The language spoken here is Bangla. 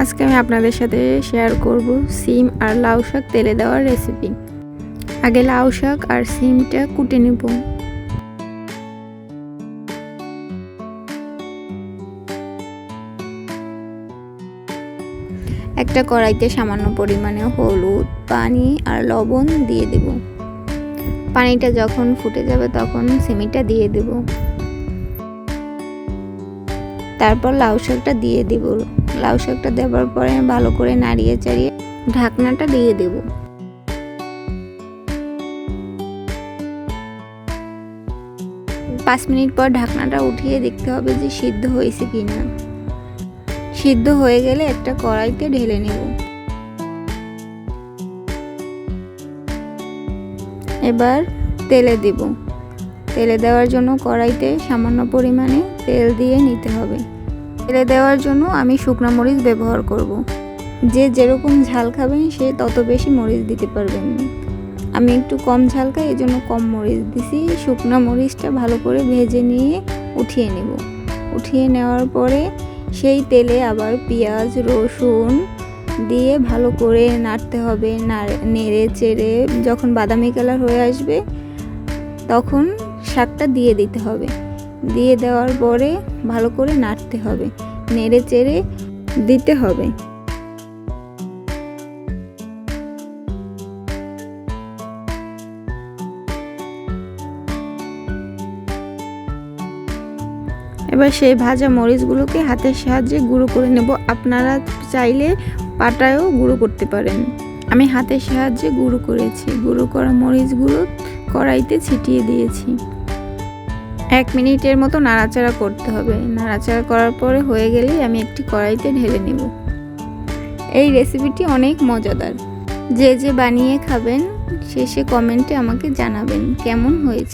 আজকে আমি আপনাদের সাথে শেয়ার করব সিম আর লাউ শাক তেলে দেওয়ার রেসিপি আগে লাউ শাক আর সিমটা কুটে নেব। একটা কড়াইতে সামান্য পরিমাণে হলুদ, পানি আর লবণ দিয়ে দেব। পানিটা যখন ফুটে যাবে তখন সিমিটা দিয়ে দেব। তারপর লাউ শাকটা দিয়ে দেব। লাউ শাকটা দেওয়ার পরে ভালো করে নাড়িয়ে চাড়িয়ে ঢাকনাটা দিয়ে দেব। পাঁচ মিনিট পর ঢাকনাটা উঠিয়ে দেখতে হবে যে সিদ্ধ হয়েছে কিনা। সিদ্ধ হয়ে গেলে একটা কড়াইতে ঢেলে নেব। এবার তেলে দেব। তেলে দেওয়ার জন্য কড়াইতে সামান্য পরিমাণে তেল দিয়ে নিতে হবে। তেলে দেওয়ার জন্য আমি শুকনো মরিচ ব্যবহার করব। যে যেরকম ঝাল খাবেন, সে তত বেশি মরিচ দিতে পারবেন আমি একটু কম ঝাল খাই এই জন্য কম মরিচ দিছি। শুকনো মরিচটা ভালো করে ভেজে নিয়ে উঠিয়ে নেব। উঠিয়ে নেওয়ার পরে সেই তেলে আবার পেঁয়াজ, রসুন দিয়ে ভালো করে নাড়তে হবে। নেড়ে চেড়ে যখন বাদামি কালার হয়ে আসবে, তখন শাকটা দিয়ে দিতে হবে। দিয়ে দেওয়ার পরে ভালো করে নাড়তে হবে। নেড়ে চেড়ে দিতে হবে। এবার সেই ভাজা মরিচগুলোকে হাতের সাহায্যে গুঁড়ো করে নেব। আপনারা চাইলে পাটায়ও গুঁড়ো করতে পারেন। আমি হাতের সাহায্যে গুঁড়ো করেছি। গুঁড়ো করা মরিচগুলো কড়াইতে ছিটিয়ে দিয়েছি। এক মিনিটের মতো নাড়াচাড়া করতে হবে। নাড়াচাড়া করার পরে হয়ে গেলেই আমি একটি কড়াইতে ঢেলে নেব। এই রেসিপিটি অনেক মজাদার। যে যে বানিয়ে খাবেন শেষে কমেন্টে আমাকে জানাবেন, কেমন হয়েছে?